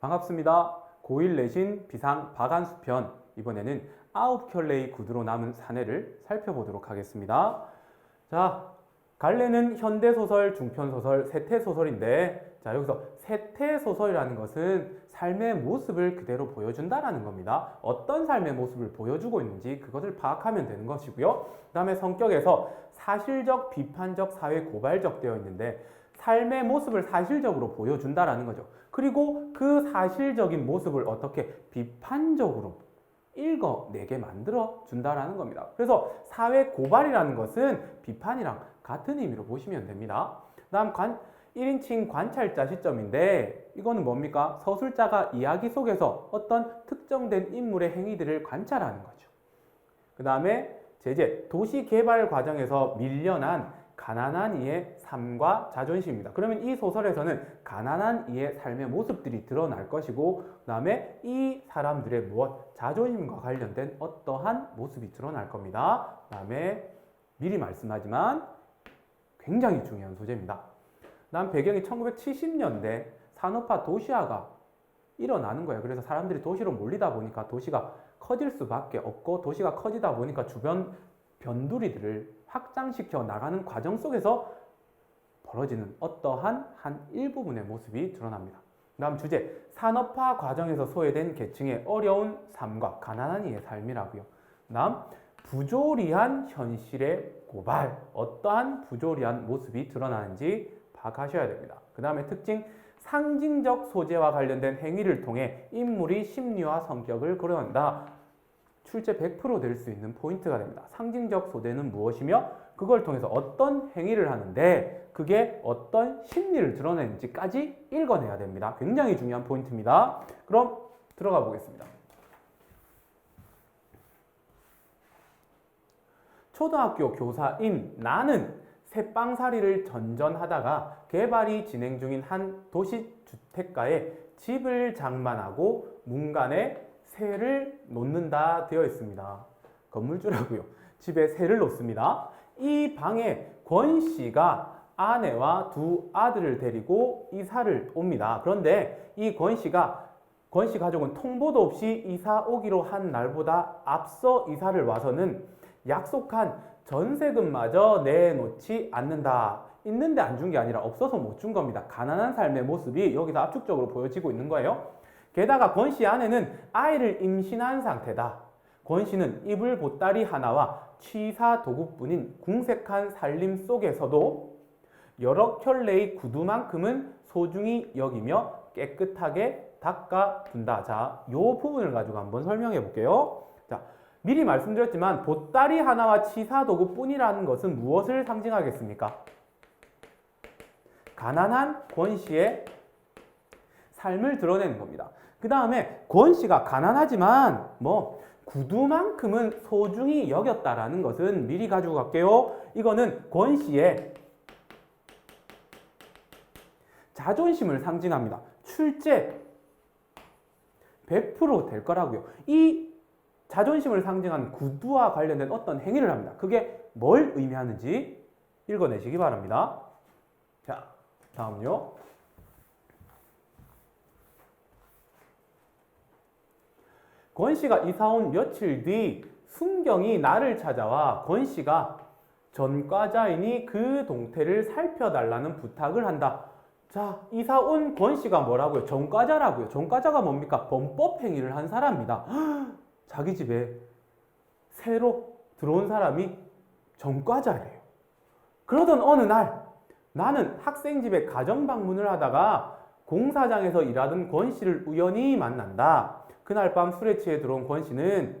반갑습니다. 고1 내신 비상 바간수편 이번에는 아홉 켤레의 구두로 남은 사내를 살펴보도록 하겠습니다. 자, 갈래는 현대소설, 중편소설, 세태소설인데 자 여기서 세태소설이라는 것은 삶의 모습을 그대로 보여준다라는 겁니다. 어떤 삶의 모습을 보여주고 있는지 그것을 파악하면 되는 것이고요. 그 다음에 성격에서 사실적, 비판적, 사회 고발적 되어 있는데 삶의 모습을 사실적으로 보여준다라는 거죠. 그리고 그 사실적인 모습을 어떻게 비판적으로 읽어내게 만들어 준다라는 겁니다. 그래서 사회 고발이라는 것은 비판이랑 같은 의미로 보시면 됩니다. 다음 관 1인칭 관찰자 시점인데 이거는 뭡니까? 서술자가 이야기 속에서 어떤 특정된 인물의 행위들을 관찰하는 거죠. 그 다음에 제재 도시 개발 과정에서 밀려난 가난한 이의 삶과 자존심입니다. 그러면 이 소설에서는 가난한 이의 삶의 모습들이 드러날 것이고, 그 다음에 이 사람들의 무엇 자존심과 관련된 어떠한 모습이 드러날 겁니다. 그 다음에 미리 말씀하지만 굉장히 중요한 소재입니다. 다음 배경이 1970년대 산업화 도시화가 일어나는 거예요. 그래서 사람들이 도시로 몰리다 보니까 도시가 커질 수밖에 없고 도시가 커지다 보니까 주변 변두리들을 확장시켜 나가는 과정 속에서 벌어지는 어떠한 한 일부분의 모습이 드러납니다. 다음 주제 산업화 과정에서 소외된 계층의 어려운 삶과 가난한 이의 삶이라고요. 다음 부조리한 현실의 고발 어떠한 부조리한 모습이 드러나는지 파악하셔야 됩니다. 그 다음에 특징 상징적 소재와 관련된 행위를 통해 인물의 심리와 성격을 그려낸다. 출제 100%될 수 있는 포인트가 됩니다. 상징적 소재는 무엇이며 그걸 통해서 어떤 행위를 하는데 그게 어떤 심리를 드러내는지까지 읽어내야 됩니다. 굉장히 중요한 포인트입니다. 그럼 들어가 보겠습니다. 초등학교 교사인 나는 새빵살이를 전전하다가 개발이 진행 중인 한 도시 주택가에 집을 장만하고 문간에 새를 놓는다 되어 있습니다. 건물주라고요. 집에 새를 놓습니다. 이 방에 권 씨가 아내와 두 아들을 데리고 이사를 옵니다. 그런데 이 권 씨가 권 씨 가족은 통보도 없이 이사 오기로 한 날보다 앞서 이사를 와서는 약속한 전세금마저 내놓지 않는다. 있는데 안 준 게 아니라 없어서 못 준 겁니다. 가난한 삶의 모습이 여기서 압축적으로 보여지고 있는 거예요. 게다가 권 씨 아내는 아이를 임신한 상태다. 권 씨는 이불 보따리 하나와 취사 도구뿐인 궁색한 살림 속에서도 여러 켤레의 구두만큼은 소중히 여기며 깨끗하게 닦아둔다. 자, 요 부분을 가지고 한번 설명해 볼게요. 자, 미리 말씀드렸지만 보따리 하나와 치사 도구뿐이라는 것은 무엇을 상징하겠습니까? 가난한 권 씨의 삶을 드러내는 겁니다. 그 다음에 권 씨가 가난하지만 뭐 구두만큼은 소중히 여겼다라는 것은 미리 가지고 갈게요. 이거는 권 씨의 자존심을 상징합니다. 출제 100%될 거라고요. 이 자존심을 상징하는 구두와 관련된 어떤 행위를 합니다. 그게 뭘 의미하는지 읽어내시기 바랍니다. 자, 다음요. 권 씨가 이사 온 며칠 뒤 순경이 나를 찾아와 권 씨가 전 과자이니 그 동태를 살펴달라는 부탁을 한다. 자, 이사 온 권 씨가 뭐라고요? 전과자라고요. 전과자가 뭡니까? 범법 행위를 한 사람입니다. 자기 집에 새로 들어온 사람이 전과자래요. 그러던 어느 날 나는 학생 집에 가정 방문을 하다가 공사장에서 일하던 권 씨를 우연히 만난다. 그날 밤 술에 취해 들어온 권 씨는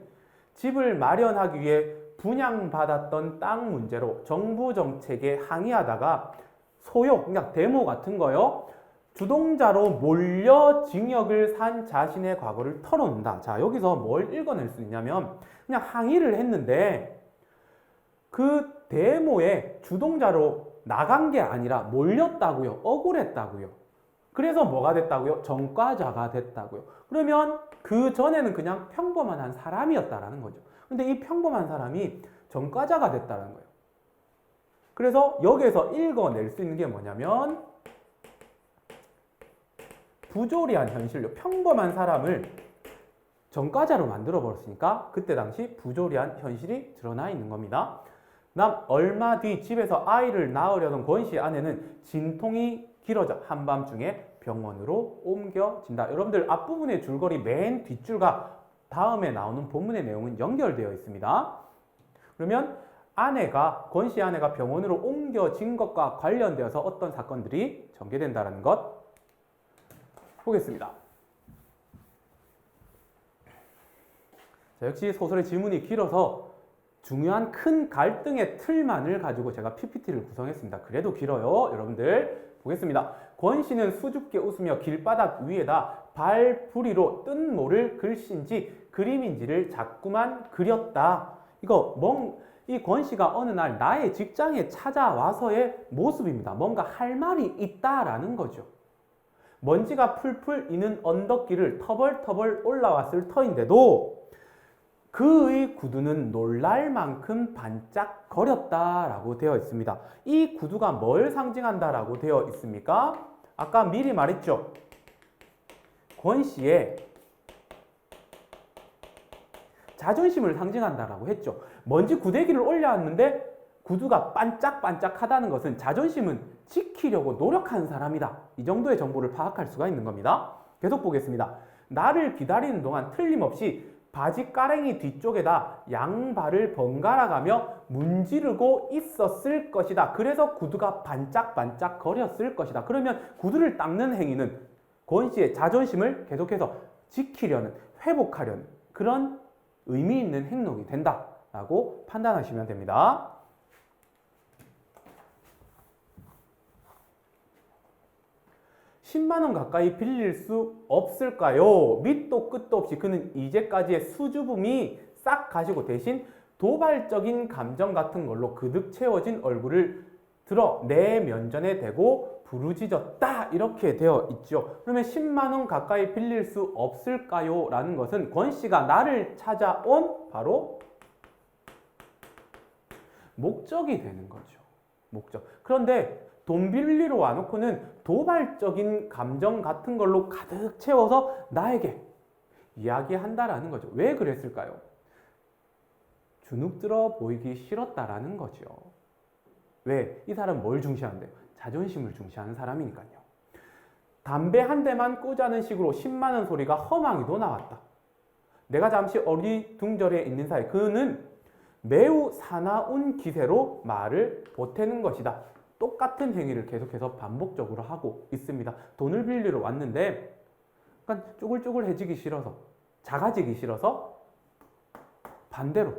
집을 마련하기 위해 분양받았던 땅 문제로 정부 정책에 항의하다가 소요, 그냥 데모 같은 거요. 주동자로 몰려 징역을 산 자신의 과거를 털어놓는다. 자, 여기서 뭘 읽어낼 수 있냐면 그냥 항의를 했는데 그 데모에 주동자로 나간 게 아니라 몰렸다고요. 억울했다고요. 그래서 뭐가 됐다고요? 전과자가 됐다고요. 그러면 그 전에는 그냥 평범한 한 사람이었다라는 거죠. 근데 이 평범한 사람이 전과자가 됐다는 거예요. 그래서 여기에서 읽어낼 수 있는 게 뭐냐면 부조리한 현실로 평범한 사람을 전과자로 만들어 버렸으니까 그때 당시 부조리한 현실이 드러나 있는 겁니다. 남 얼마 뒤 집에서 아이를 낳으려던 권 씨 아내는 진통이 길어져 한밤중에 병원으로 옮겨진다. 여러분들 앞부분의 줄거리 맨 뒷줄과 다음에 나오는 본문의 내용은 연결되어 있습니다. 그러면 아내가 권 씨 아내가 병원으로 옮겨진 것과 관련되어서 어떤 사건들이 전개된다는 것 보겠습니다. 자, 역시 소설의 지문이 길어서 중요한 큰 갈등의 틀만을 가지고 제가 PPT를 구성했습니다. 그래도 길어요. 여러분들 보겠습니다. 권 씨는 수줍게 웃으며 길바닥 위에다 발부리로 뜬 모를 글씨인지 그림인지를 자꾸만 그렸다. 이거 멍 이 권 씨가 어느 날 나의 직장에 찾아와서의 모습입니다. 뭔가 할 말이 있다라는 거죠. 먼지가 풀풀 이는 언덕길을 터벌터벌 올라왔을 터인데도 그의 구두는 놀랄 만큼 반짝거렸다라고 되어 있습니다. 이 구두가 뭘 상징한다라고 되어 있습니까? 아까 미리 말했죠. 권 씨의 자존심을 상징한다라고 했죠. 먼지 구데기를 올려왔는데 구두가 반짝반짝하다는 것은 자존심은 지키려고 노력하는 사람이다. 이 정도의 정보를 파악할 수가 있는 겁니다. 계속 보겠습니다. 나를 기다리는 동안 틀림없이 바지 가랭이 뒤쪽에다 양발을 번갈아 가며 문지르고 있었을 것이다. 그래서 구두가 반짝반짝 거렸을 것이다. 그러면 구두를 닦는 행위는 권 씨의 자존심을 계속해서 지키려는, 회복하려는 그런 의미 있는 행동이 된다라고 판단하시면 됩니다. (10만 원) 가까이 빌릴 수 없을까요? 밑도 끝도 없이 그는 이제까지의 수줍음이 싹 가시고 대신 도발적인 감정 같은 걸로 그득 채워진 얼굴을 들어 내 면전에 대고 부르짖었다 이렇게 되어 있죠. 그러면 10만 원 가까이 빌릴 수 없을까요? 라는 것은 권 씨가 나를 찾아온 바로 목적이 되는 거죠. 목적. 그런데 돈 빌리러 와놓고는 도발적인 감정 같은 걸로 가득 채워서 나에게 이야기한다라는 거죠. 왜 그랬을까요? 주눅 들어 보이기 싫었다라는 거죠. 왜? 이 사람 뭘 중시한대요? 자존심을 중시하는 사람이니까요. 담배 한 대만 꾸자는 식으로 10만원 소리가 허망이도 나왔다. 내가 잠시 어리둥절해 있는 사이 그는 매우 사나운 기세로 말을 보태는 것이다. 똑같은 행위를 계속해서 반복적으로 하고 있습니다. 돈을 빌리러 왔는데 약간 쪼글쪼글해지기 싫어서 작아지기 싫어서 반대로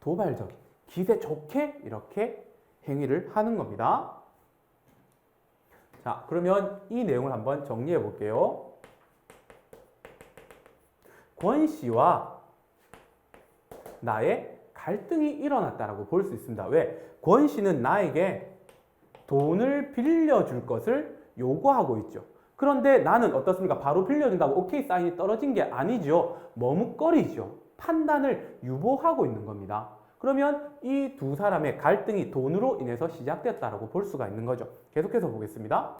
도발적인 기세 좋게 이렇게 행위를 하는 겁니다. 자, 그러면 이 내용을 한번 정리해 볼게요. 권 씨와 나의 갈등이 일어났다라고 볼 수 있습니다. 왜? 권 씨는 나에게 돈을 빌려줄 것을 요구하고 있죠. 그런데 나는 어떻습니까? 바로 빌려준다고 오케이 사인이 떨어진 게 아니죠. 머뭇거리죠. 판단을 유보하고 있는 겁니다. 그러면 이 두 사람의 갈등이 돈으로 인해서 시작됐다라고 볼 수가 있는 거죠. 계속해서 보겠습니다.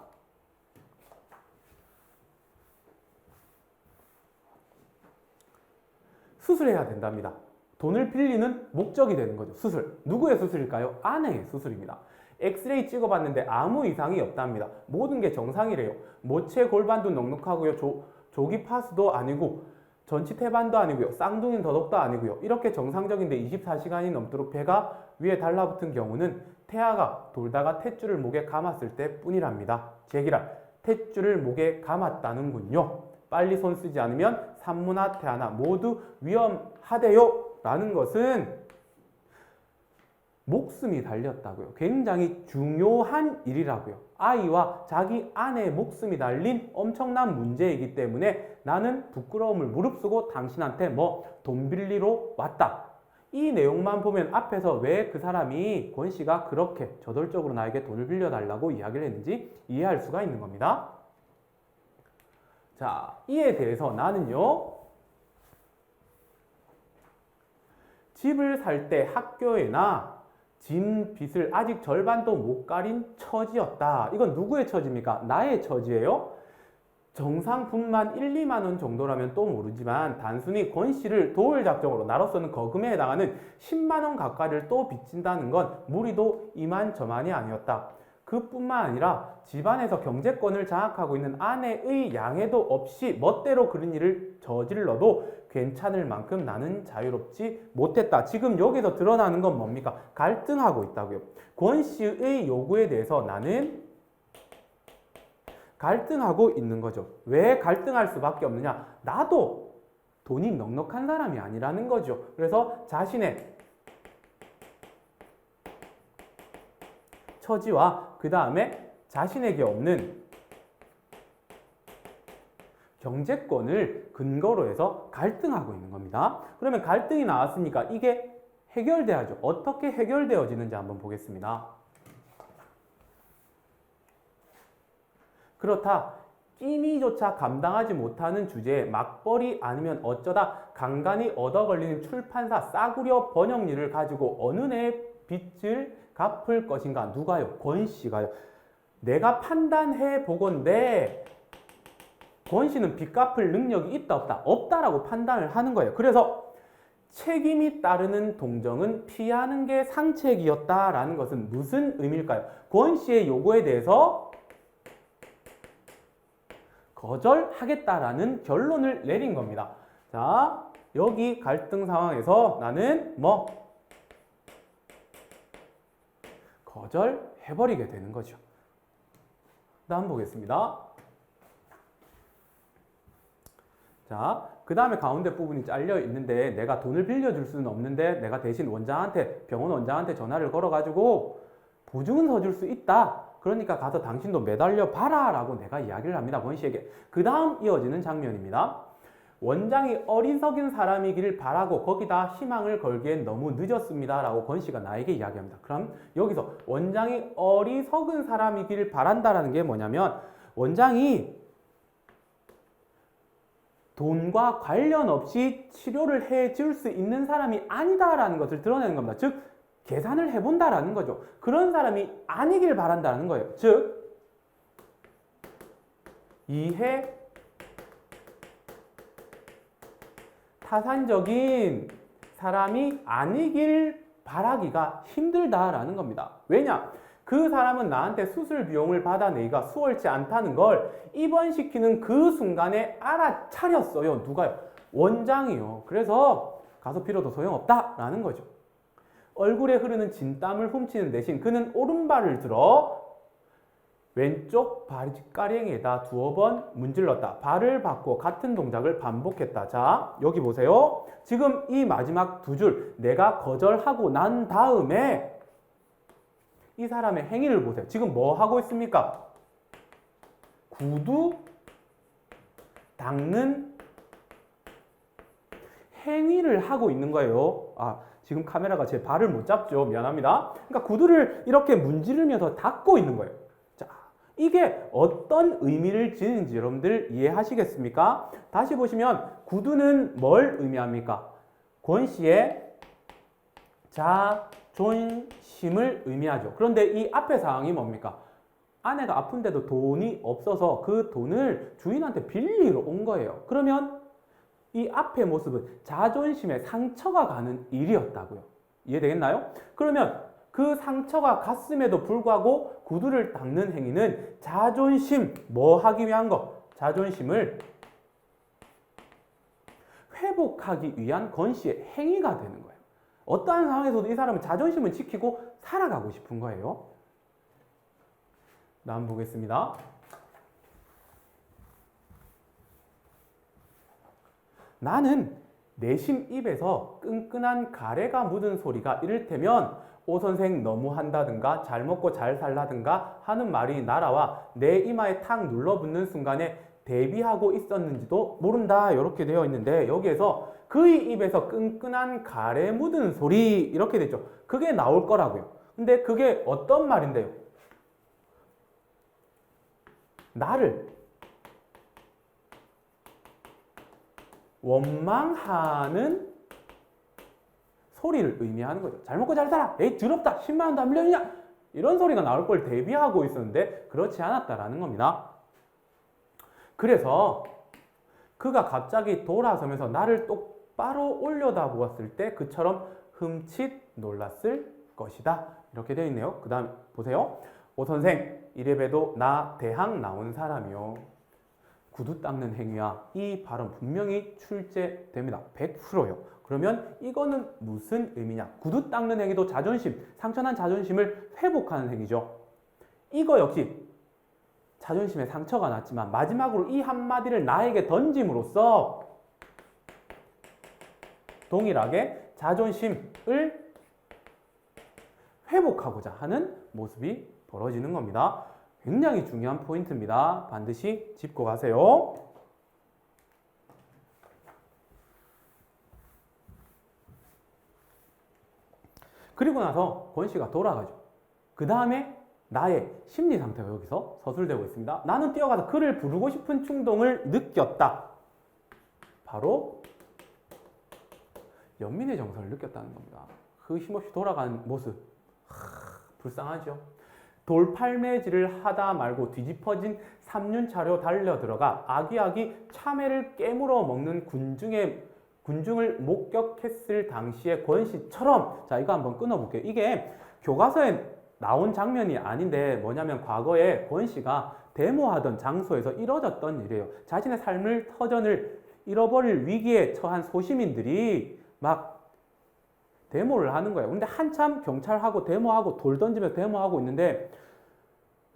수술해야 된답니다. 돈을 빌리는 목적이 되는 거죠. 수술. 누구의 수술일까요? 아내의 수술입니다. 엑스레이 찍어봤는데 아무 이상이 없답니다. 모든 게 정상이래요. 모체 골반도 넉넉하고요. 조, 조기 파수도 아니고 전치 태반도 아니고요. 쌍둥이는 더덕도 아니고요. 이렇게 정상적인데 24시간이 넘도록 배가 위에 달라붙은 경우는 태아가 돌다가 탯줄을 목에 감았을 때 뿐이랍니다. 제기랄 탯줄을 목에 감았다는군요. 빨리 손 쓰지 않으면 산모나 태아나 모두 위험하대요. 라는 것은 목숨이 달렸다고요. 굉장히 중요한 일이라고요. 아이와 자기 아내의 목숨이 달린 엄청난 문제이기 때문에 나는 부끄러움을 무릅쓰고 당신한테 뭐 돈 빌리러 왔다. 이 내용만 보면 앞에서 왜 그 사람이 권 씨가 그렇게 저돌적으로 나에게 돈을 빌려달라고 이야기를 했는지 이해할 수가 있는 겁니다. 자, 이에 대해서 나는요, 집을 살 때 학교에나 짐 빚을 아직 절반도 못 가린 처지였다. 이건 누구의 처지입니까? 나의 처지예요. 정상분만 1, 2만 원 정도라면 또 모르지만 단순히 권 씨를 도울 작정으로 나로서는 거금에 해당하는 10만 원 가까이를 또 빚진다는 건 무리도 이만저만이 아니었다. 그뿐만 아니라 집안에서 경제권을 장악하고 있는 아내의 양해도 없이 멋대로 그런 일을 저질러도 괜찮을 만큼 나는 자유롭지 못했다. 지금 여기서 드러나는 건 뭡니까? 갈등하고 있다고요. 권 씨의 요구에 대해서 나는 갈등하고 있는 거죠. 왜 갈등할 수밖에 없느냐? 나도 돈이 넉넉한 사람이 아니라는 거죠. 그래서 자신의 처지와 그 다음에 자신에게 없는 경제권을 근거로 해서 갈등하고 있는 겁니다. 그러면 갈등이 나왔으니까 이게 해결돼야죠. 어떻게 해결되어지는지 한번 보겠습니다. 그렇다. 끼니조차 감당하지 못하는 주제에 막벌이 아니면 어쩌다 간간히 얻어 걸리는 출판사 싸구려 번역일을 가지고 어느 내 빚을 갚을 것인가 누가요? 권 씨가요. 내가 판단해 보건데 권 씨는 빚 갚을 능력이 있다 없다 없다라고 판단을 하는 거예요. 그래서 책임이 따르는 동정은 피하는 게 상책이었다라는 것은 무슨 의미일까요? 권 씨의 요구에 대해서 거절하겠다라는 결론을 내린 겁니다. 자, 여기 갈등 상황에서 나는 뭐 거절해버리게 되는 거죠. 다음 보겠습니다. 자, 그 다음에 가운데 부분이 잘려 있는데 내가 돈을 빌려줄 수는 없는데 내가 대신 원장한테 병원 원장한테 전화를 걸어가지고 보증은 서줄 수 있다. 그러니까 가서 당신도 매달려 봐라 라고 내가 이야기를 합니다. 권 씨에게. 그 다음 이어지는 장면입니다. 원장이 어리석은 사람이기를 바라고 거기다 희망을 걸기엔 너무 늦었습니다 라고 권 씨가 나에게 이야기합니다. 그럼 여기서 원장이 어리석은 사람이기를 바란다라는 게 뭐냐면 원장이 돈과 관련 없이 치료를 해 줄 수 있는 사람이 아니다라는 것을 드러내는 겁니다. 즉 계산을 해본다라는 거죠. 그런 사람이 아니길 바란다는 거예요. 즉 이해 타산적인 사람이 아니길 바라기가 힘들다라는 겁니다. 왜냐? 그 사람은 나한테 수술 비용을 받아내기가 수월치 않다는 걸 입원시키는 그 순간에 알아차렸어요. 누가요? 원장이요. 그래서 가서 빌어도 소용없다라는 거죠. 얼굴에 흐르는 진땀을 훔치는 대신 그는 오른발을 들어 왼쪽 발가랭이에다 두어 번 문질렀다. 발을 바꿔 같은 동작을 반복했다. 자, 여기 보세요. 지금 이 마지막 두 줄 내가 거절하고 난 다음에 이 사람의 행위를 보세요. 지금 뭐 하고 있습니까? 구두 닦는 행위를 하고 있는 거예요. 아, 지금 카메라가 제 발을 못 잡죠. 미안합니다. 그러니까 구두를 이렇게 문지르면서 닦고 있는 거예요. 자, 이게 어떤 의미를 지는지 여러분들 이해하시겠습니까? 다시 보시면 구두는 뭘 의미합니까? 권 씨의 자존심을 의미하죠. 그런데 이 앞의 상황이 뭡니까? 아내가 아픈데도 돈이 없어서 그 돈을 주인한테 빌리러 온 거예요. 그러면 이 앞의 모습은 자존심에 상처가 가는 일이었다고요. 이해되겠나요? 그러면 그 상처가 갔음에도 불구하고 구두를 닦는 행위는 자존심, 뭐 하기 위한 거? 자존심을 회복하기 위한 건 씨의 행위가 되는 거예요. 어떠한 상황에서도 이 사람은 자존심을 지키고 살아가고 싶은 거예요. 다음 보겠습니다. 나는 내심 입에서 끈끈한 가래가 묻은 소리가 이를테면 오 선생 너무 한다든가 잘 먹고 잘 살라든가 하는 말이 날아와 내 이마에 탁 눌러붙는 순간에 대비하고 있었는지도 모른다 이렇게 되어 있는데 여기에서 그의 입에서 끈끈한 가래 묻은 소리 이렇게 됐죠. 그게 나올 거라고요. 근데 그게 어떤 말인데요? 나를 원망하는 소리를 의미하는 거죠. 잘 먹고 잘 살아. 에이, 더럽다. 10만 원도 안 밀려주냐? 이런 소리가 나올 걸 대비하고 있었는데 그렇지 않았다라는 겁니다. 그래서 그가 갑자기 돌아서면서 나를 똑바로 올려다 보았을 때 그처럼 흠칫 놀랐을 것이다. 이렇게 되어 있네요. 그 다음 보세요. 오 선생, 이래봬도 나 대학 나온 사람이요. 구두 닦는 행위야. 이 발언 분명히 출제됩니다. 100%요. 그러면 이거는 무슨 의미냐? 구두 닦는 행위도 자존심, 상처난 자존심을 회복하는 행위죠. 이거 역시 자존심에 상처가 났지만 마지막으로 이 한마디를 나에게 던짐으로써 동일하게 자존심을 회복하고자 하는 모습이 벌어지는 겁니다. 굉장히 중요한 포인트입니다. 반드시 짚고 가세요. 그리고 나서 권 씨가 돌아가죠. 그 다음에 나의 심리 상태가 여기서 서술되고 있습니다. 나는 뛰어가서 그를 부르고 싶은 충동을 느꼈다. 바로 연민의 정서를 느꼈다는 겁니다. 그 힘없이 돌아가는 모습. 하, 불쌍하죠. 돌팔매질을 하다 말고 뒤집어진 삼륜차로 달려 들어가 아기아기 참외를 깨물어 먹는 군중의 군중을 목격했을 당시의 권씨처럼 자 이거 한번 끊어볼게요. 이게 교과서에 나온 장면이 아닌데 뭐냐면 과거에 권씨가 데모하던 장소에서 이뤄졌던 일이에요. 자신의 삶을 터전을 잃어버릴 위기에 처한 소시민들이 막 데모를 하는 거예요. 근데 한참 경찰하고 데모하고 돌 던지면서 데모하고 있는데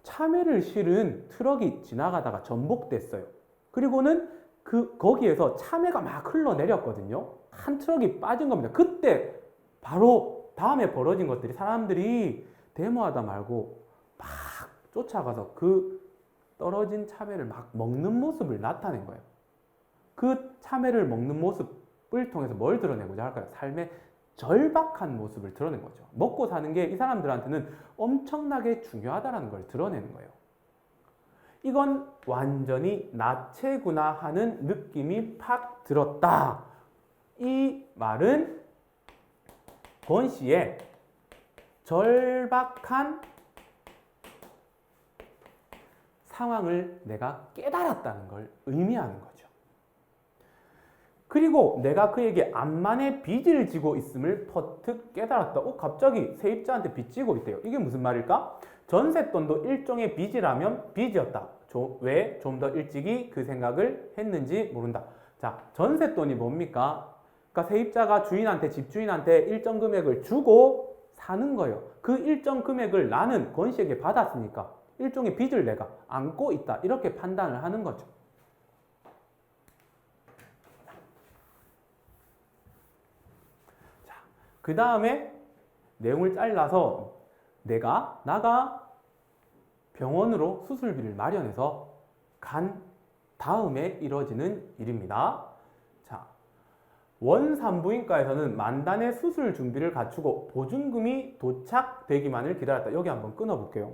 참외를 실은 트럭이 지나가다가 전복됐어요. 그리고는 그 거기에서 참외가 막 흘러내렸거든요. 한 트럭이 빠진 겁니다. 그때 바로 다음에 벌어진 것들이 사람들이 데모하다 말고 막 쫓아가서 그 떨어진 참외를 막 먹는 모습을 나타낸 거예요. 그 참외를 먹는 모습을 통해서 뭘 드러내고자 할까요? 삶의 절박한 모습을 드러낸 거죠. 먹고 사는 게 이 사람들한테는 엄청나게 중요하다는 걸 드러내는 거예요. 이건 완전히 나체구나 하는 느낌이 팍 들었다. 이 말은 권 씨의 절박한 상황을 내가 깨달았다는 걸 의미하는 거죠. 그리고 내가 그에게 암만의 빚을 지고 있음을 퍼뜩 깨달았다. 어, 갑자기 세입자한테 빚 지고 있대요. 이게 무슨 말일까? 전세돈도 일종의 빚이라면 빚이었다. 왜좀 더 일찍이 그 생각을 했는지 모른다. 자, 전세돈이 뭡니까? 그러니까 세입자가 주인한테 집주인한테 일정 금액을 주고 사는 거예요. 그 일정 금액을 나는 권 씨에게 받았으니까 일종의 빚을 내가 안고 있다. 이렇게 판단을 하는 거죠. 자, 그 다음에 내용을 잘라서 내가 나가 병원으로 수술비를 마련해서 간 다음에 이루어지는 일입니다. 자, 원산부인과에서는 만단의 수술 준비를 갖추고 보증금이 도착되기만을 기다렸다. 여기 한번 끊어볼게요.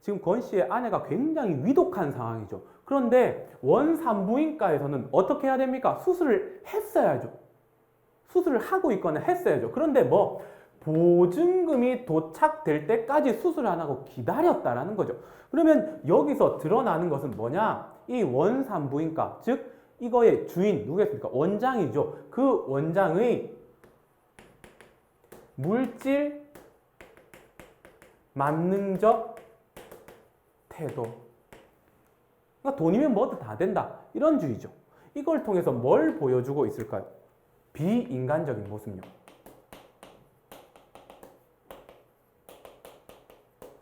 지금 권 씨의 아내가 굉장히 위독한 상황이죠. 그런데 원산부인과에서는 어떻게 해야 됩니까? 수술을 했어야죠. 수술을 하고 있거나 했어야죠. 그런데 뭐 보증금이 도착될 때까지 수술을 안 하고 기다렸다라는 거죠. 그러면 여기서 드러나는 것은 뭐냐? 이 원산부인과, 즉 이거의 주인 누구겠습니까? 원장이죠. 그 원장의 물질 만능적 태도. 그러니까 돈이면 뭐도 다 된다. 이런 주의죠. 이걸 통해서 뭘 보여주고 있을까요? 비인간적인 모습요.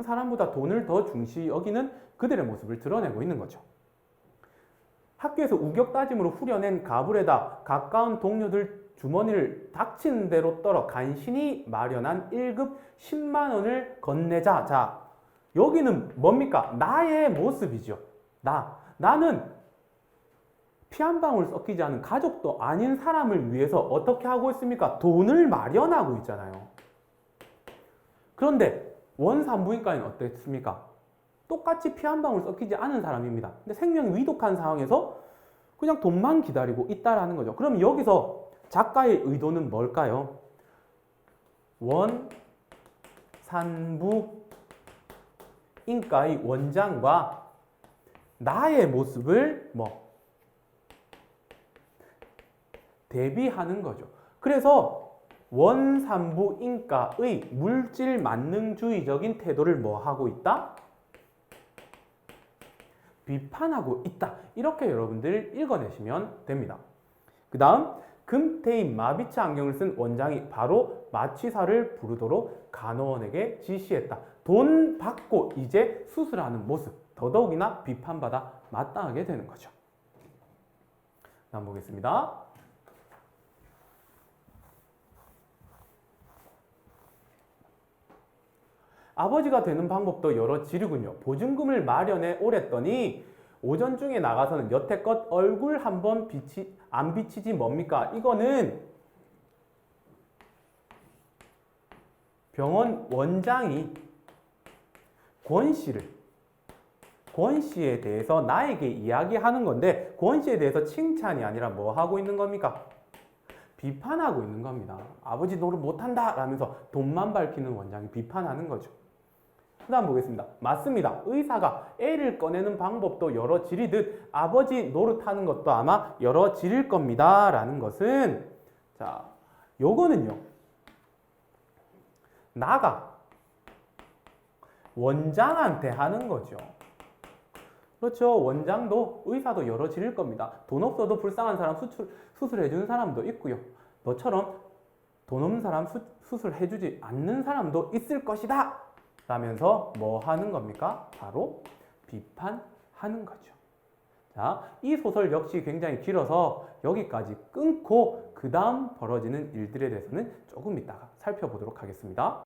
사람보다 돈을 더 중시 여기는 그들의 모습을 드러내고 있는 거죠. 학교에서 우격 따짐으로 후려낸 가불에다 가까운 동료들 주머니를 닥치는 대로 떨어 간신히 마련한 1급 10만 원을 건네자. 자, 여기는 뭡니까? 나의 모습이죠. 나. 나는 피 한 방울 섞이지 않은 가족도 아닌 사람을 위해서 어떻게 하고 있습니까? 돈을 마련하고 있잖아요. 그런데 원산부인과는 어땠습니까? 똑같이 피 한 방울 섞이지 않은 사람입니다. 근데 생명이 위독한 상황에서 그냥 돈만 기다리고 있다라는 거죠. 그럼 여기서 작가의 의도는 뭘까요? 원 산부 인과의 원장과 나의 모습을 뭐 대비하는 거죠. 그래서 원산부 인과의 물질 만능주의적인 태도를 뭐 하고 있다? 비판하고 있다. 이렇게 여러분들 읽어내시면 됩니다. 그 다음 금태인 마비치 안경을 쓴 원장이 바로 마취사를 부르도록 간호원에게 지시했다. 돈 받고 이제 수술하는 모습 더더욱이나 비판받아 마땅하게 되는 거죠. 다음 보겠습니다. 아버지가 되는 방법도 여러 지르군요. 보증금을 마련해 오랬더니 오전 중에 나가서는 여태껏 얼굴 한번 비치 안 비치지 뭡니까? 이거는 병원 원장이 권 씨를 권 씨에 대해서 나에게 이야기하는 건데 권 씨에 대해서 칭찬이 아니라 뭐 하고 있는 겁니까? 비판하고 있는 겁니다. 아버지 노릇 못한다 라면서 돈만 밝히는 원장이 비판하는 거죠. 그 다음 보겠습니다. 맞습니다. 의사가 애를 꺼내는 방법도 여러 지리듯 아버지 노릇하는 것도 아마 여러 지릴 겁니다. 라는 것은 자, 요거는요. 나가 원장한테 하는 거죠. 그렇죠. 원장도 의사도 여러 지릴 겁니다. 돈 없어도 불쌍한 사람 수술, 수술해주는 사람도 있고요. 너처럼 돈 없는 사람 수, 수술해주지 않는 사람도 있을 것이다. 라면서 뭐 하는 겁니까? 바로 비판하는 거죠. 자, 이 소설 역시 굉장히 길어서 여기까지 끊고 그 다음 벌어지는 일들에 대해서는 조금 이따가 살펴보도록 하겠습니다.